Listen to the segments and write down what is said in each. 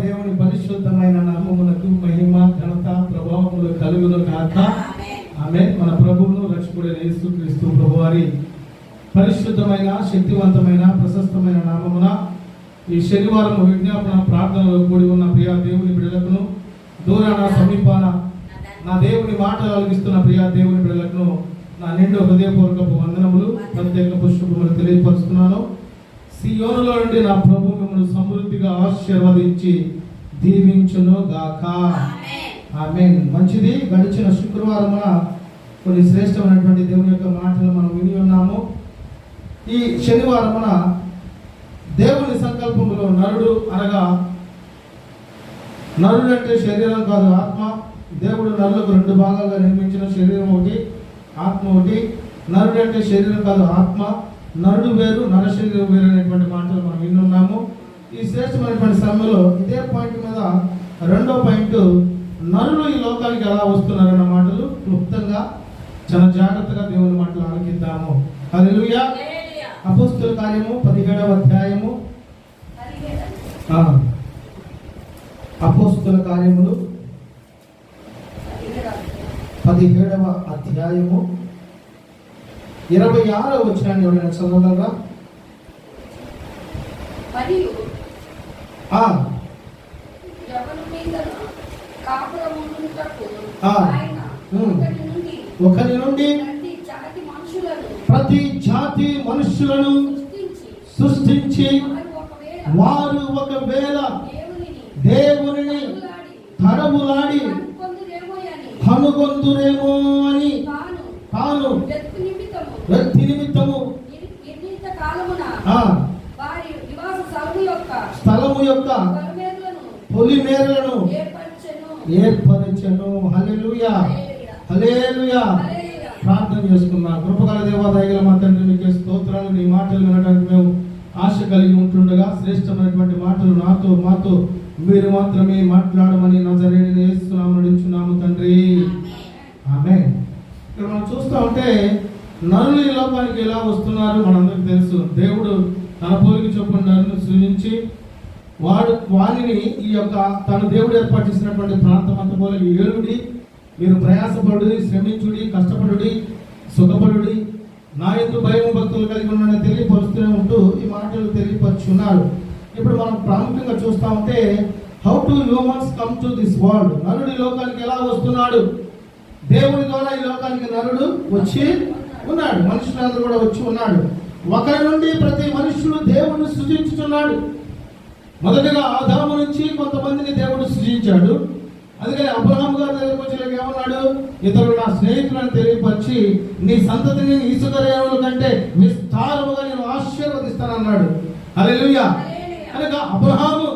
దేవుని పరిశుద్ధమైన నామమునకు మహిమ ఘనత ప్రభావములు కలుగును కాక ఆమె మన ప్రభువును రక్షకుడైన యేసుక్రీస్తు ప్రభువారి పరిశుద్ధమైన శక్తివంతమైన ప్రశస్తమైన నామమున ఈ శనివారం విజ్ఞాపన ప్రార్థనలో కూడి ఉన్న ప్రియా దేవుని బిడ్డలకును దూరాన సమీపాన నా దేవుని మాటలు అలిగిస్తున్న ప్రియా దేవుని బిడ్డలకు నా నిండు హృదయపూర్వకపు వందనములు ప్రత్యేక పుష్పములు తెలియపరుస్తున్నాను. సియోనులో నుండి నా ప్రభు మిమ్మల్ని సమృద్ధిగా ఆశీర్వదించి దీవించును గాక ఆమేన్. మంచిది గడిచిన శుక్రవారమున కొన్ని శ్రేష్టమైనటువంటి దేవుని యొక్క మాటలు మనం విని ఉన్నాము. ఈ శనివారమున దేవుని సంకల్పములో నరుడు అనగా నరుడు అంటే శరీరం కాదు ఆత్మ. దేవుడు నరులకు రెండు భాగాలుగా నిర్మించిన శరీరం ఒకటి ఆత్మ ఒకటి. నరుడు అంటే శరీరం కాదు ఆత్మ. నరుడు వేరు నర శరీరం వేరు అనేటువంటి మాటలు మనం వినున్నాము ఈ శ్రేష్టమైనటువంటి సమయంలో ఇదే పాయింట్ మీద రెండో పాయింట్ నరులు ఈ లోకానికి ఎలా వస్తున్నారన్న మాటలు క్లుప్తంగా చాలా జాగ్రత్తగా దేవుని మాటలు ఆలకిద్దాము. హల్లెలూయా. అపోస్తుల కార్యము పదిహేడవ అధ్యాయము. అపోస్తుల కార్యములు పదిహేడవ అధ్యాయము. ఇరవై ఆరవ వచ్చినాన్ని ఎవరైనా చదవగలరా? మరియు ఒకరి నుండి ప్రతి జాతి మనుషులను సృష్టించి వారు ఒకవేళ తగులాడి తరములాడి కనుగొందురేమో అని తాను తాను వెతుకు నిమిత్తము వ్యక్తి నిమిత్తము ఇన్- ఇన్నింత కాలమున ఆ వారి నివాస స్థలము యొక్క స్థలము యొక్క పొలిమేరలను పొలిమేరలను ఏర్పరచెను ఏర్పరచను ప్రార్థన చేసుకున్నా కృపగల దేవాదాయగల మా తండ్రి మీకే స్తోత్రాలు. నీ మాటలు వినడానికి మేము ఆశ కలిగి ఉంటుండగా శ్రేష్టమైనటువంటి మాటలు నాతో మాతో మీరు మాత్రమే మాట్లాడమని నజరేని నేస్తున్నాము నడుచున్నాము తండ్రి. ఆమె ఇక్కడ మనం చూస్తూ ఉంటే నరులు ఈ లోపానికి ఎలా వస్తున్నారు మనందరికి తెలుసు. దేవుడు తన పోలికి చొప్పున నరుని సృజించి వాడు వారిని ఈ యొక్క తన దేవుడు ఏర్పాటు చేసినటువంటి ప్రాంతం అంత పోలి ఏలుడి మీరు ప్రయాసపడుడి శ్రమించుడి కష్టపడుడి సుఖపడుడి నా ఎందుకు భయం భక్తులు కలిగి ఉన్నాడని తెలియపరుస్తూనే ఉంటూ ఈ మాటలు తెలియపరుచున్నారు ఇప్పుడు మనం ప్రాముఖ్యంగా చూస్తా ఉంటే how to humans come to this world నరుడి లోకానికి ఎలా వస్తున్నాడు? దేవుని ద్వారా ఈ లోకానికి నరుడు వచ్చి ఉన్నాడు. మనుషులందరూ కూడా వచ్చి ఉన్నాడు. ఒకరి నుండి ప్రతి మనుషుడు దేవుడిని సృజించుతున్నాడు మొదటగా ఆదాము నుంచి కొంతమందిని దేవుడు సృజించాడు. అందుకని అబ్రహాం గారి దగ్గరకు వచ్చి ఏమన్నాడు? ఇతరులు నా స్నేహితులను తెలియపరిచి నీ సంతతిని ఇసుక రేణుల కంటే విస్తారముగా నేను ఆశీర్వదిస్తానన్నాడు. హల్లెలూయా. కనుక అబ్రహాము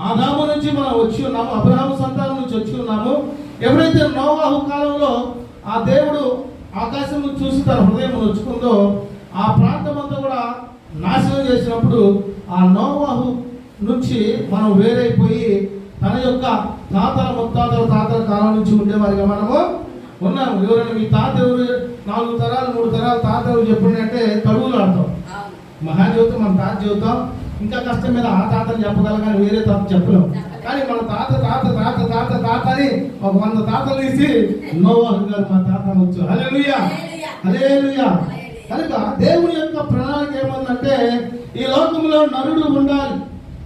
ఆదాము నుంచి మనం వచ్చి ఉన్నాము అబ్రహాము సంతానం నుంచి వచ్చి ఉన్నాము. ఎప్పుడైతే నోవాహు కాలంలో ఆ దేవుడు ఆకాశం చూసి తన హృదయం వచ్చుకుందో ఆ ప్రాంతం అంతా కూడా నాశనం చేసినప్పుడు ఆ నోవాహు నుంచి మనం వేరైపోయి తన యొక్క తాతల ముత్తాతల తాతల కాలం నుంచి ఉండేవారిగా మనము ఉన్నాము. ఎవరైనా మీ తాత ఎవరు నాలుగు తరాలు మూడు తరాలు తాత ఎవరు చెప్పినట్టే తడువులు ఆడతాం. మహా మన తాత జీవితం ఇంకా కష్టం మీద ఆ తాతని చెప్పగలం కానీ వేరే తాత చెప్పలేం. కానీ మన తాత తాత తాత తాత తాత అని ఒక వంద తాతలు తీసి నోవాహు గారు మా తాత వచ్చు హల్లెలూయా. కనుక దేవుని యొక్క ప్రణాళిక ఏమందంటే ఈ లోకంలో నరుడు ఉండాలి.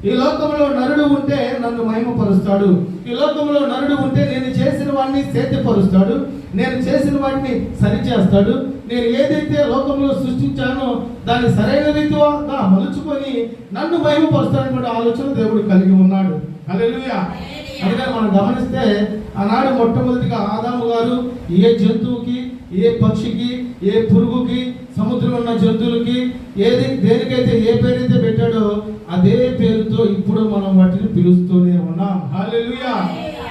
ఈ లోకంలో నరుడు ఉంటే నన్ను మహిమపరుస్తాడు. ఈ లోకంలో నరుడు ఉంటే నేను చేసిన వాడిని సేద్యపరుస్తాడు. నేను చేసిన వాటిని సరిచేస్తాడు. నేను ఏదైతే లోకంలో సృష్టించానో దాన్ని సరైన రీతిగా మలుచుకొని నన్ను మహిమపరుస్తాడన్నటువంటి ఆలోచన దేవుడు కలిగి ఉన్నాడు. అందుకని మనం గమనిస్తే ఆనాడు మొట్టమొదటిగా ఆదాము గారు ఏ జంతువుకి ఏ పక్షికి ఏ పురుగుకి సముద్రంలో ఉన్న జంతువులకి ఏది దేనికైతే ఏ పేరైతే పెట్టాడో అదే పేరుతో ఇప్పుడు మనం వాటిని పిలుస్తూనే ఉన్నాం. హల్లెలూయా.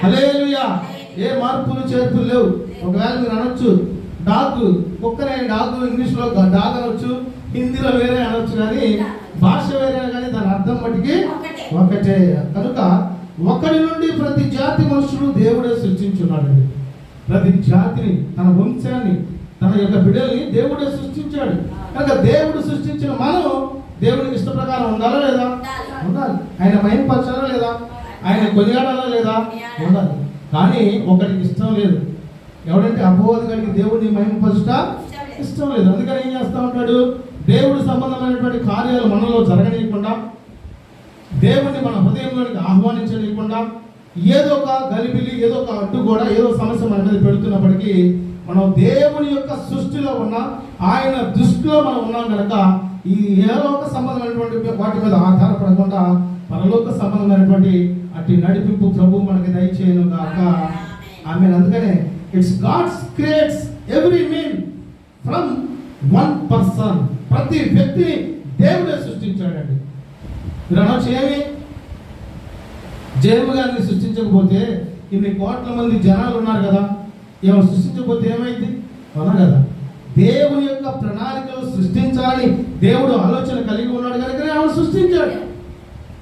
హల్లెలూయా. ఏ మార్పులు చేర్పులు లేవు. ఒకవేళ మీరు అనొచ్చు డాగ్ కుక్కనే డాగ్ ఇంగ్లీష్లో డాగ్ అనొచ్చు హిందీలో వేరే అనొచ్చు కానీ భాష వేరే కానీ దాని అర్థం మట్టికి ఒకటే. కనుక ఒకరి నుండి ప్రతి జాతి మనుషులు దేవుడే సృష్టించున్నాడు ప్రతి జాతిని తన వంశాన్ని తన యొక్క బిడ్డల్ని దేవుడే సృష్టించాడు. కనుక దేవుడు సృష్టించిన మనం దేవునికి ఇష్ట ప్రకారం ఉండాలా లేదా? ఉండాలి. ఆయన మహిమపరచాలా లేదా? ఆయన కొనియాడాలా లేదా? ఉండాలి. కానీ ఒకరికి ఇష్టం లేదు. ఎవడంటే అపవాది కలిగి దేవుడిని మహిమపరుచుట ఇష్టం లేదు. అందుకని ఏం చేస్తా ఉంటాడు? దేవుడి సంబంధమైనటువంటి కార్యాలు మనలో జరగనీయకుండా దేవుడిని మన హృదయంలోనికి ఆహ్వానించనీయకుండా ఏదో ఒక గలిబిలి ఏదో ఒక అడ్డు కూడా ఏదో సమస్య మన మీద పెడుతున్నప్పటికీ మనం దేవుని యొక్క సృష్టిలో ఉన్న ఆయన దృష్టిలో మనం ఉన్నాం కనుక ఈ ఏలోక సంబంధమైనటువంటి వాటి మీద ఆధారపడకుండా పరలోక సంబంధమైనటువంటి అట్టి నడిపింపు ప్రభు మనకి దయచేయను గాక. ఆమె అందుకనే it's God's creates every mean from one person. ప్రతి వ్యక్తిని దేవుడే సృష్టించాడండి. మీరు అనొచ్చు ఏమి జయము గారిని సృష్టించకపోతే ఇన్ని కోట్ల మంది జనాలు ఉన్నారు కదా. ఏమో సృష్టించకపోతే ఏమైంది? అవునా కదా? దేవుని యొక్క ప్రణాళికలు సృష్టించాలని దేవుడు ఆలోచన కలిగి ఉన్నాడు కనుక ఆమె సృష్టించాడు.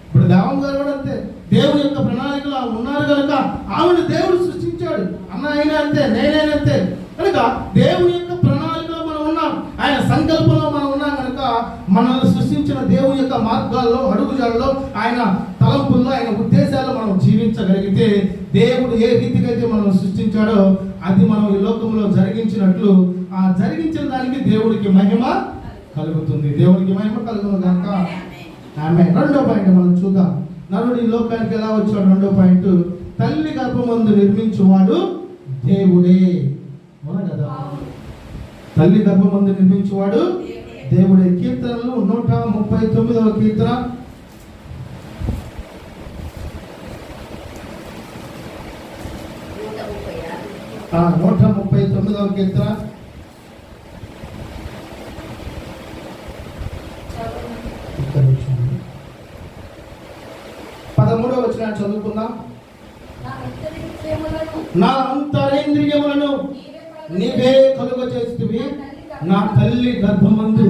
ఇప్పుడు దేవం గారు కూడా అంతే. దేవుని యొక్క ప్రణాళికలు ఆమె ఉన్నారు కనుక ఆమెను దేవుడు సృష్టించాడు. అన్న అయినా అంతే నేనైనా అంతే. కనుక దేవుని యొక్క ప్రణాళికలో మనం ఉన్నాం. ఆయన సంకల్పంలో మనం మనల్ని సృష్టించిన దేవుని యొక్క మార్గాల్లో అడుగుజాడలో ఆయన తలంపుల్లో ఆయన ఉద్దేశాల్లో మనం జీవించగలిగితే దేవుడు ఏ రీతిగా అయితే మనం సృష్టించాడో అది మనం ఈ లోకంలో జరిగించినట్లు ఆ జరిగించిన దానికి దేవుడికి మహిమ కలుగుతుంది. దేవుడికి మహిమ కలుగును కనుక ఆమె రెండో పాయింట్ మనం చూద్దాం. నరుడు ఈ లోకానికి ఎలా వచ్చాడు? రెండో పాయింట్ తల్లి గర్భమందు నిర్మించువాడు దేవుడే. అవునా కదా? తల్లి గర్భమందు నిర్మించువాడు దేవుడే కీర్తనలు నూట ముప్పై తొమ్మిదవ కీర్తన. నూట ముప్పై తొమ్మిదవ కీర్తన. పదమూడవ వచ్చిన చదువుకుందాం. నా అంతరింద్రియములను నీవే కలుగ చేస్తువి నా తల్లి గర్భమందు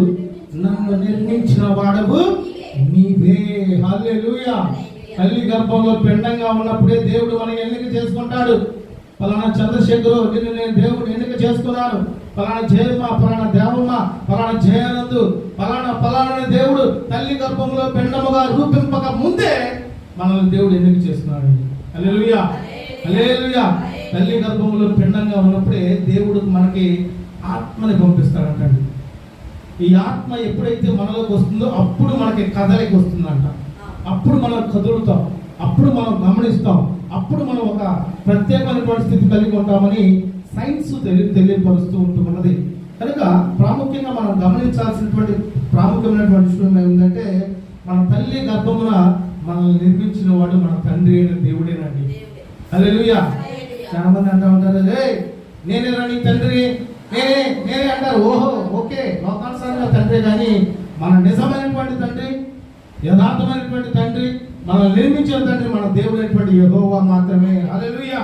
నన్ను నిర్మించిన వాడవు నీవే. హల్లెలూయా. తల్లి గర్భంలో పిండంగా ఉన్నప్పుడే దేవుడు మన ఎన్నిక చేసుకుంటాడు. పలానా చంద్రశేఖరు నిన్ను నేను దేవుడు ఎన్నిక చేసుకున్నాను. పలానా జయమ్మ పలానా దేవమ్మ పలానా జయానందు పలానా పలానా దేవుడు తల్లి గర్భంలో పిండముగా రూపింపక ముందే మనల్ని దేవుడు ఎన్నిక చేస్తున్నాడు అల్లెలుయా అల్లెలుయా తల్లి గర్భంలో పిండంగా ఉన్నప్పుడే దేవుడు మనకి ఆత్మని పంపిస్తాడంటండి ఈ ఆత్మ ఎప్పుడైతే మనలోకి వస్తుందో అప్పుడు మనకి కదలికి వస్తుందంట. అప్పుడు మనం కదులుతాం. అప్పుడు మనం గమనిస్తాం. అప్పుడు మనం ఒక ప్రత్యేకమైనటువంటి స్థితి కలిగి ఉంటామని సైన్స్ తెలియ తెలియపరుస్తూ ఉంటున్నది. కనుక ప్రాముఖ్యంగా మనం గమనించాల్సినటువంటి ప్రాముఖ్యమైనటువంటి విషయం ఏమిటంటే మన తల్లి గర్భమున మనల్ని నిర్మించిన వాడు మన తండ్రి అయిన దేవుడేనండి. హల్లెలూయా. చాలా మంది అంటూ ఉంటారు రే నేనే నీ తండ్రి నేనే నేనే అంటారు ఓహో ఓకే లోకానుసారంగా తండ్రి కానీ మన నిజమైనటువంటి తండ్రి యథార్థమైనటువంటి తండ్రి మనల్ని నిర్మించిన తండ్రి మన దేవుడైనటువంటి యెహోవా మాత్రమే. హల్లెలూయా.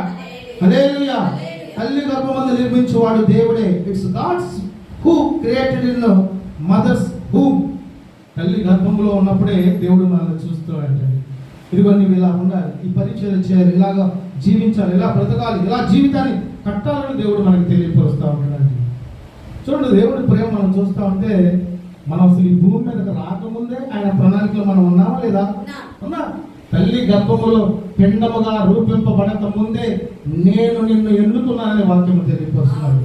హల్లెలూయా. తల్లి గర్భమందు నిర్మించువాడు దేవుడే. It's God's who created in mother's whom తల్లి గర్భంలో ఉన్నప్పుడే దేవుడు మనల్ని చూస్తున్నాడంటే ఇదిగో నువ్వు ఇలా ఉండాలి. ఈ పరిచయం చేయాలి. ఇలాగా జీవించాలి. ఇలా బ్రతకాలి? ఇలా జీవితాన్ని కట్టాలని దేవుడు మనకి తెలియపరుస్తూ ఉంటాడండి చూడండి దేవుడి ప్రేమ మనం చూస్తూ ఉంటే మనం అసలు ఈ భూమి మీదకి రాకముందే ఆయన ప్రణాళికలో మనం ఉన్నామా లేదా? ఉన్నా. తల్లి గర్భములో పిండముగా రూపింపబడక ముందే నేను నిన్ను ఎన్నుకున్నానని వాక్యము తెలియపరుస్తున్నాడు.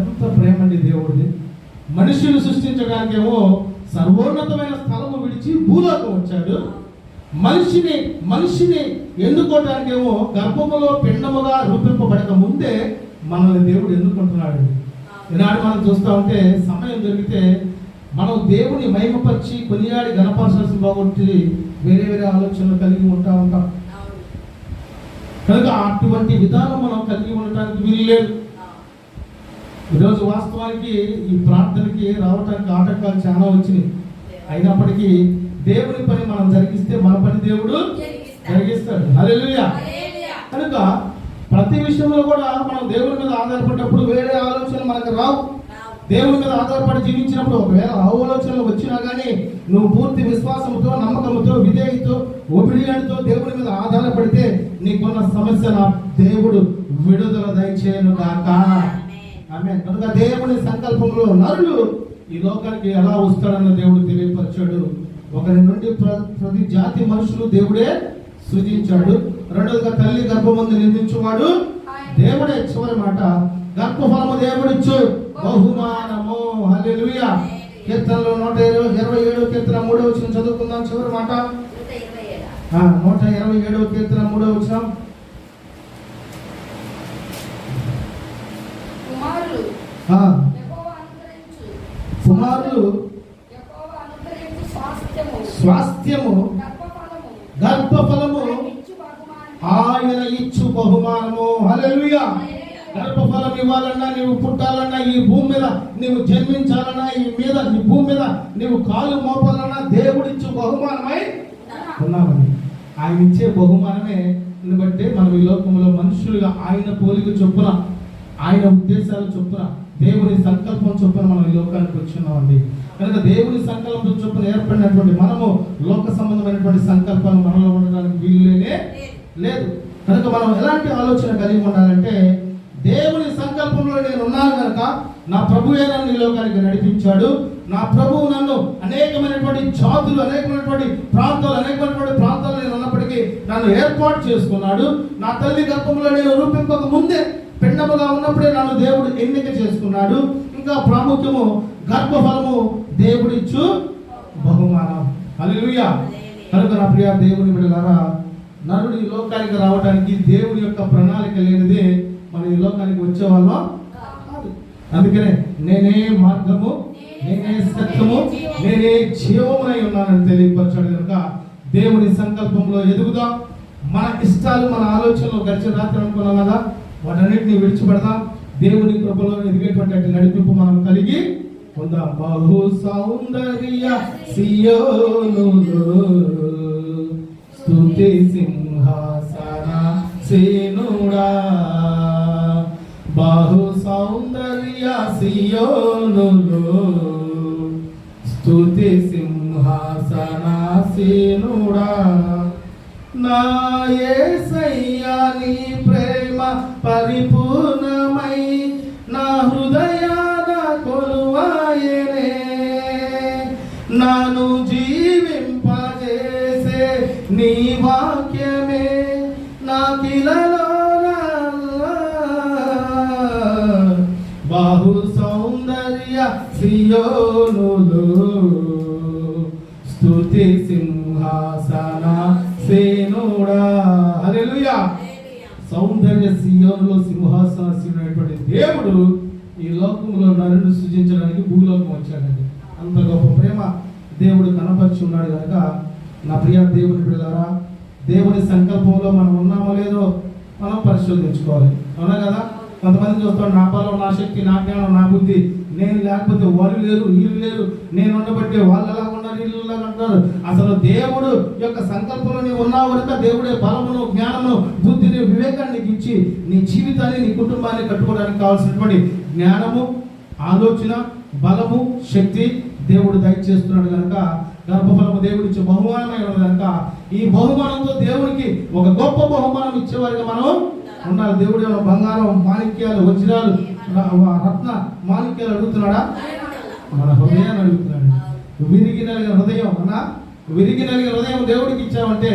ఎంత ప్రేమ అండి దేవుడిది. మనుషులు సృష్టించడానికేమో సర్వోన్నతమైన స్థలము విడిచి భూలోకం వచ్చాడు. మనిషిని మనిషిని ఎన్నుకోవటానికేమో గర్భములో పిండముగా రూపింపబడక ముందే మనల్ని దేవుడు ఎన్నుకుంటున్నాడు. ఈనాడు మనం చూస్తూ ఉంటే సమయం దొరికితే మనం దేవుని మహిమపరిచి కొనియాడి గణపరచాల్సిన బాగుంటుంది వేరే వేరే ఆలోచనలు కలిగి ఉంటా ఉంటాం. కనుక అటువంటి విధానం మనం కలిగి ఉండటానికి వీలు లేదు. ఈరోజు వాస్తవానికి ఈ ప్రార్థనకి రావటానికి ఆటంకాలు చాలా వచ్చినాయి. అయినప్పటికీ దేవుని పని మనం జరిగిస్తే మన పని దేవుడు జరిగిస్తాడు. హల్లెలూయా. కనుక ప్రతి విషయంలో కూడా మనం దేవుని మీద ఆధారపడినప్పుడు వేరే ఆలోచనలు మనకు రావు. దేవుని మీద ఆధారపడి జీవించినప్పుడు ఒకవేళ ఆలోచనలు వచ్చినా కానీ నువ్వు పూర్తి విశ్వాసంతో నమ్మకంతో విధేయతో ఒబిడియంట్తో దేవుని మీద ఆధారపడితే నీకున్న సమస్య నా దేవుడు విడుదల దయచేయను గాక. ఆమె కనుక దేవుని సంకల్పంలో నరుడు ఈ లోకానికి ఎలా వస్తాడన్న దేవుడు తెలియపరిచాడు. ఒకరి నుండి ప్ర- ప్రతి జాతి మనుషులు దేవుడే సృజించాడు. రెండోదిగా తల్లి గర్భమందు నిర్మించువాడు దేవుడే. చివరి మాట గర్భఫలము దేవుడిచ్చు. బహుమానము. హల్లెలూయా. కీర్తనలో నూట ఇరవై ఇరవై ఏడు కీర్తన మూడో వచ్చిన చదువుకుందాం. చివరి మాట. నూట ఇరవై ఏడవ కీర్తన మూడో వచ్చిన కుమారులు ఆ, యెహోవా అనుగ్రహించు కుమారులు యెహోవా అనుగ్రహించు స్వాస్థ్యము గర్భఫలము ఆయన ఇచ్చు బహుమానము. ఆయన గర్భఫలం ఇవ్వాలన్నా నీవు పుట్టాలన్నా ఈ భూమి మీద నీవు జన్మించాలన్నా ఈ మీద ఈ భూమి మీద నీవు కాలు మోపాలన్నా దేవుడిచ్చు బహుమానమై ఉన్నామని ఆయన ఇచ్చే బహుమానమే. బట్టి మనం ఈ లోకంలో మనుషులుగా ఆయన పోలిక చొప్పున ఆయన ఉద్దేశాలు చొప్పున దేవుని సంకల్పం చొప్పున మనం ఈ లోకానికి వచ్చినామండి. కనుక దేవుని సంకల్పం చొప్పున ఏర్పడినటువంటి మనము లోక సంబంధమైనటువంటి సంకల్పాలు మనలో ఉండడానికి వీలులేనే లేదు. కనుక మనం ఎలాంటి ఆలోచన కలిగి ఉండాలంటే దేవుని సంకల్పంలో నేను ఉన్నాను కనుక నా ప్రభువే నన్ను ఈ లోకానికి నడిపించాడు? నా ప్రభువు నన్ను అనేకమైనటువంటి జాతులు అనేకమైనటువంటి ప్రాంతాలు అనేకమైనటువంటి ప్రాంతాలు నేను ఉన్నప్పటికీ నన్ను ఏర్పాటు చేసుకున్నాడు. నా తల్లి గర్భంలో నేను రూపింపక ముందే పిండముగా ఉన్నప్పుడే నన్ను దేవుడు ఎన్నిక చేసుకున్నాడు. ఇంకా ప్రాముఖ్యము గర్భఫలము దేవుడిచ్చు బహుమానం. హల్లెలూయా. కనుక నా ప్రియ దేవుని బిడ్డలారా నరుడు ఈ లోకానికి రావడానికి దేవుని యొక్క ప్రణాళిక లేనిదే మనం ఈ లోకానికి వచ్చే వాళ్ళం అందుకనే నేనే మార్గము నేనే సత్యము నేనే జీవమునై ఉన్నానని తెలియపరచాడు కనుక దేవుని సంకల్పంలో ఎదుగుదాం. మన ఇష్టాలు మన ఆలోచనలు గడిచిన రాత్రి అనుకున్నాం కదా వాటన్నిటిని విడిచిపెడదాం దేవుని కృపలో ఎదిగేటువంటి నడిపింపు మనం కలిగి ఉందాం బహు సౌందర్య సియోనులో. స్తుతి సింహాసన సేనుడా. బహు సౌందర్య సియోనులో. స్థుతి సింహాసన సేనుడా. నా సయ్యా నీ ప్రేమ పరిపూర్ణమై నా హృదయాన కొలువాయనే. నన్ను జీవింపజేసే నీ వాక్యమే నా కిలలో బాహు సౌందర్య సియోనులు. స్తుతి సింహాసన సేనుడా. హల్లెలూయా. సౌందర్య సియోనులో సింహాసనటువంటి దేవుడు ఈ లోకంలో నరుని సృజించడానికి భూలోకం వచ్చాడండి. అంత గొప్ప ప్రేమ దేవుడు కనపరిచి ఉన్నాడు కనుక నా ప్రియ దేవుని బిడ్డలారా దేవుని సంకల్పంలో మనం ఉన్నామో లేదో మనం పరిశోధించుకోవాలి. అవునా కదా? కొంతమంది చూస్తాం నా బలం నా శక్తి నా జ్ఞానం నా బుద్ధి నేను లేకపోతే వాళ్ళు లేరు వీళ్ళు లేరు నేను ఉండబట్టే వాళ్ళు ఎలా ఉన్నారు అంటారు అసలు దేవుడు యొక్క సంకల్పంలో నీవు ఉన్నావు కనుక దేవుడే బలమును జ్ఞానమును బుద్ధిని వివేకాన్ని నీకు ఇచ్చి నీ జీవితాన్ని నీ కుటుంబాన్ని కట్టుకోవడానికి కావాల్సినటువంటి జ్ఞానము ఆలోచన బలము శక్తి దేవుడు దయచేస్తున్నాడు కనుక గర్భఫలము దేవుడిచ్చే బహుమానమై ఉన్నది కనుక ఈ బహుమానంతో దేవుడికి ఒక గొప్ప బహుమానం ఇచ్చేవారిగా మనం ఉన్నారు దేవుడు ఏమైనా బంగారం మాణిక్యాలు వజ్రాలు రత్న మాణిక్యాలు అడుగుతున్నాడా? మన హృదయాన్ని అడుగుతున్నాడు. విరిగి నలిగిన హృదయం అన్నా విరిగి నలిగిన హృదయం దేవుడికి ఇచ్చావంటే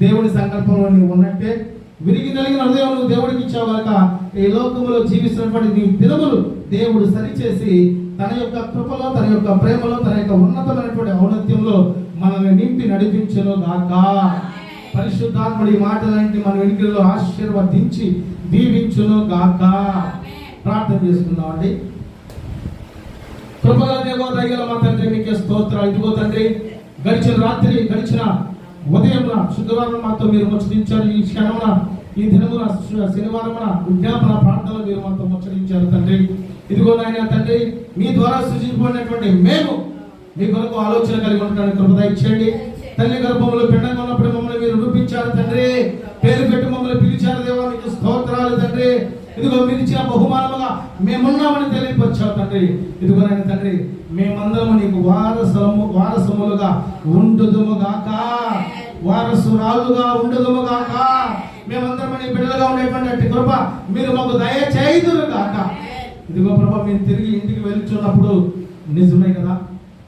దేవుడి సంకల్పంలో నువ్వు ఉన్నట్టే. విరిగి నలిగిన హృదయం నువ్వు దేవుడికి ఇచ్చావు కనుక ఈ లోకంలో జీవిస్తున్నటువంటి నీ దినములు దేవుడు సరిచేసి తన యొక్క కృపలో తన యొక్క ప్రేమలో తన యొక్క ఉన్నతమైనటువంటి ఔన్నత్యంలో మనల్ని నింపి నడిపించను గాక. పరిశుద్ధాత్ముడి మాటలంటి మన వెనుకలో ఆశీర్వదించి దీవించును గాక. ప్రార్థన చేసుకుందామండి. కృపగల దేవ దయగల మా తండ్రి మీకే స్తోత్ర ఇదిగో తండ్రి గడిచిన రాత్రి గడిచిన ఉదయం శుక్రవారం మాతో మీరు ముచ్చరించారు ఈ క్షణమున ఈ దినమున శనివారమున విజ్ఞాపన ప్రాంతంలో మీరు మాతో ముచ్చరించారు తండ్రి. ఇదిగో నాయన తండ్రి మీ ద్వారా సృజించబడినటువంటి మేము మీ కొరకు ఆలోచన కలిగి ఉండడానికి కృపద ఇచ్చేయండి తల్లి గర్భంలో పిండంగా ఉన్నప్పుడు మమ్మల్ని మీరు రూపించారు తండ్రి. పేరు పెట్టి మమ్మల్ని పిలిచారు దేవా మీకు స్తోత్రాలు తండ్రి. ఇదిగో మీరు ఇచ్చిన బహుమానముగా మేమున్నామని తెలియపరిచారు. తండ్రి. ఇదిగోనైన తండ్రి మేమందరము నీకు వారసము వారసములుగా ఉండుదుము వారసురాలుగా ఉండుదుము గాక. మేమందరం నీ బిడ్డలుగా ఉండేటువంటి కృప మీరు మాకు దయచేయుదురుగాక ఇదిగో ప్రభా మేము తిరిగి ఇంటికి వెళ్తున్నప్పుడు నిజమే కదా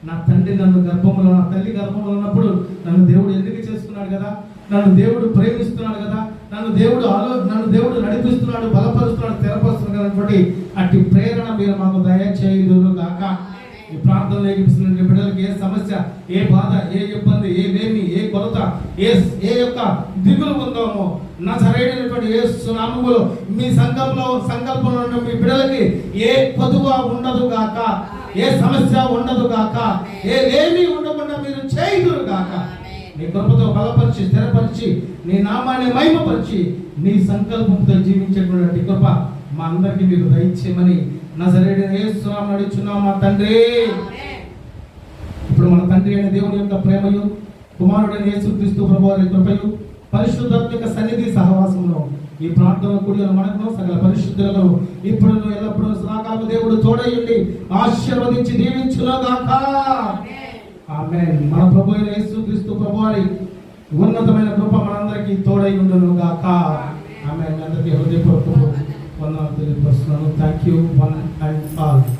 నా తండ్రి నన్ను గర్భంలో నా తల్లి గర్భంలో ఉన్నప్పుడు నన్ను దేవుడు ఎందుకు చేసుకున్నాడు కదా? నన్ను దేవుడు ప్రేమిస్తున్నాడు కదా? నన్ను దేవుడు ఆలో నన్ను దేవుడు నడిపిస్తున్నాడు బలపరుస్తున్నాడు తెరపరుస్తున్నాడు అనేటువంటి అట్టి ప్రేరణ మీరు మాకు దయచేయుదురు గాక. ఈ ప్రార్థన లేఖిస్తున్న బిడ్డలకు ఏ సమస్య ఏ బాధ ఏ ఇబ్బంది ఏ వేమి ఏ కొరత ఏ ఏ యొక్క దిగులు ఉందామో నా సరైనటువంటి ఏ సునామములు మీ సంఘంలో సంకల్పంలో ఉన్న మీ బిడ్డలకి ఏ పొదువ ఉండదు గాక ఏ సమస్య ఉండదు గాక ఏ ఏమీ ఉండకుండా మీరు చేయుదురు గాక. నీ కృపతో బలపరిచి స్థిరపరిచి నీ నామాన్ని మహిమపరిచి నీ సంకల్పంతో జీవించేటువంటి కృప మా అందరికి మీరు దయచేయమని నా సరైన నడుచున్నాం మా తండ్రి. ఇప్పుడు మన తండ్రి అయిన దేవుని యొక్క ప్రేమయు కుమారుడైన యేసుక్రీస్తు ప్రభు వారి కృపయు పరిశుద్ధాత్మ యొక్క సన్నిధి సహవాసంలో ఈ ప్రార్థన కూడిన మనకు సకల పరిశుద్ధులను ఇప్పుడు ఎల్లప్పుడూ సదాకాలం దేవుడు తోడయ్యండి ఆశీర్వదించి దీవించుగాక ఆమె మన ప్రభు అయిన యేసుక్రీస్తు ప్రభు వారి ఉన్నతమైన కృప మనందరికీ తోడై ఉండును గాక ఆమె అందరికీ హృదయపూర్వక one of the. Thank you, one and all.